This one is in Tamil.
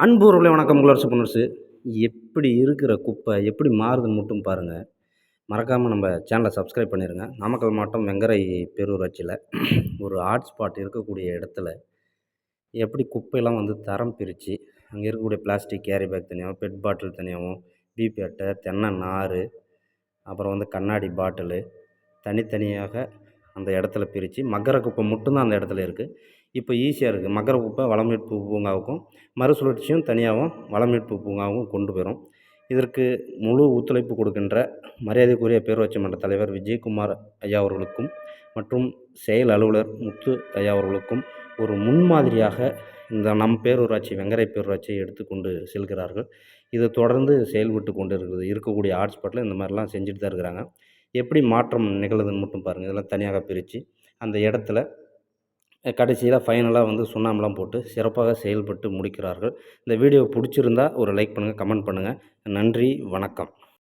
அன்பூர்வர்களே வணக்கம். உங்களரசு புனர்சு எப்படி இருக்கிற குப்பை எப்படி மாறுதுன்னு மட்டும் பாருங்கள் மறக்காமல் நம்ம சேனலை சப்ஸ்கிரைப் பண்ணிடுங்க நாமக்கல் மாவட்டம் வெங்கரை பேரூராட்சியில் ஒரு ஹாட்ஸ்பாட் இருக்கக்கூடிய இடத்துல எப்படி குப்பையெல்லாம் வந்து தரம் பிரித்து அங்கே இருக்கக்கூடிய பிளாஸ்டிக் கேரி பேக் தனியாகவும் பெட் பாட்டில் தனியாகவும் பிபி அட்டை தென்னை நார் அப்புறம் வந்து கண்ணாடி பாட்டிலு தனித்தனியாக அந்த இடத்துல பிரித்து மக்கர குப்பை மட்டும்தான் அந்த இடத்துல இருக்குது இப்போ ஈஸியாக இருக்குது மக்கர குப்பை வளம் மீட்பு பூங்காவுக்கும் மறுசுழற்சியும் தனியாகவும் வளம் மீட்பு பூங்காவும் கொண்டு போயிடும் இதற்கு முழு ஒத்துழைப்பு கொடுக்கின்ற மரியாதைக்குரிய பேரூராட்சி மன்ற தலைவர் விஜயகுமார் ஐயா அவர்களுக்கும் மற்றும் செயல் அலுவலர் முத்து ஐயா அவர்களுக்கும் ஒரு முன்மாதிரியாக இந்த நம் பேரூராட்சி வெங்கரை பேரூராட்சியை எடுத்துக்கொண்டு செல்கிறார்கள். இதை தொடர்ந்து செயல்பட்டு கொண்டு இருக்கிறது இருக்கக்கூடிய ஹாட்ஸ்பாட்டில் இந்த மாதிரிலாம் செஞ்சுட்டு தான் இருக்கிறாங்க. எப்படி மாற்றம் நிகழுதுன்னு மட்டும் பாருங்கள் இதெல்லாம் தனியாக பிரித்து அந்த இடத்துல கடைசியில் ஃபைனலாக வந்து சுண்ணாம்பெலாம் போட்டு சிறப்பாக செயல்பட்டு முடிக்கிறார்கள். இந்த வீடியோ பிடிச்சிருந்தா ஒரு லைக் பண்ணுங்கள் கமெண்ட் பண்ணுங்கள் நன்றி வணக்கம்.